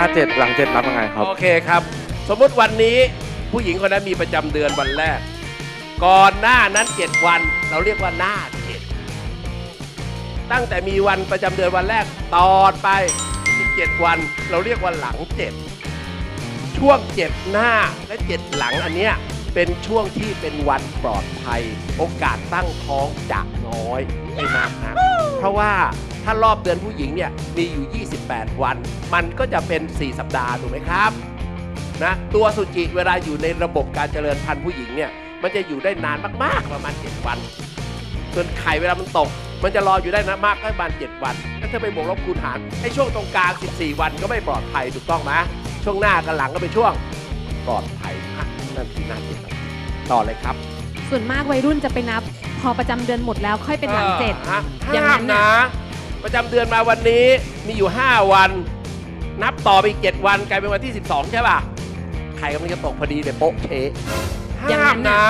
น้าเจ็ดหลังเจ็ดนับยังไงครับ โอเคครับ สมมุติวันนี้ผู้หญิงคนนั้นมีประจำเดือนวันแรก ก่อนหน้านั้น7วัน เราเรียกว่าหน้าเจ็ดตั้งแต่มีวันประจำเดือนวันแรกต่อไปอีก7วัน เราเรียกว่าหลังเจ็ดช่วงเจ็ดหน้าและเจ็ดหลังอันเนี้ยเป็นช่วงที่เป็นวันปลอดภัย โอกาสตั้งท้องจะน้อยไม่มากนะเพราะว่า ถ้ารอบเดือนผู้หญิงเนี่ยมีอยู่ 28 วัน มันก็จะเป็น 4 สัปดาห์ถูกไหมครับนะตัวสุจิเวลาอยู่ในระบบการเจริญพันธุ์ผู้หญิงเนี่ยมันจะอยู่ได้นานมากๆประมาณ 7 วัน ส่วนไข่เวลามันตก มันจะรออยู่ได้นะมากก็ประมาณ 7 วันถ้าเธอไปบวกลบคูณหารไอ้ช่วงตรงกลาง 14 วันก็ไม่ปลอดภัยถูกต้องไหมช่วงหน้ากับหลังก็เป็นช่วงปลอดภัยอะนั่นคือหน้าที่ต่อเลยครับ ส่วนมากวัยรุ่นจะไปนับ พอประจำเดือนหมดแล้วค่อยเป็นหลังเจ็ดออฮะอย่างนั้ห้ามนน่ะนะ ประจำเดือนมาวันนี้มีอยู่ 5 วัน นับต่อไปอีก 7 วันกลายเป็นวันที่ 12 ใช่ป่ะ ไข่กำลังจะตกพอดีเลยโป๊ะเชะอย่างห้านั้มนน่ะ นะ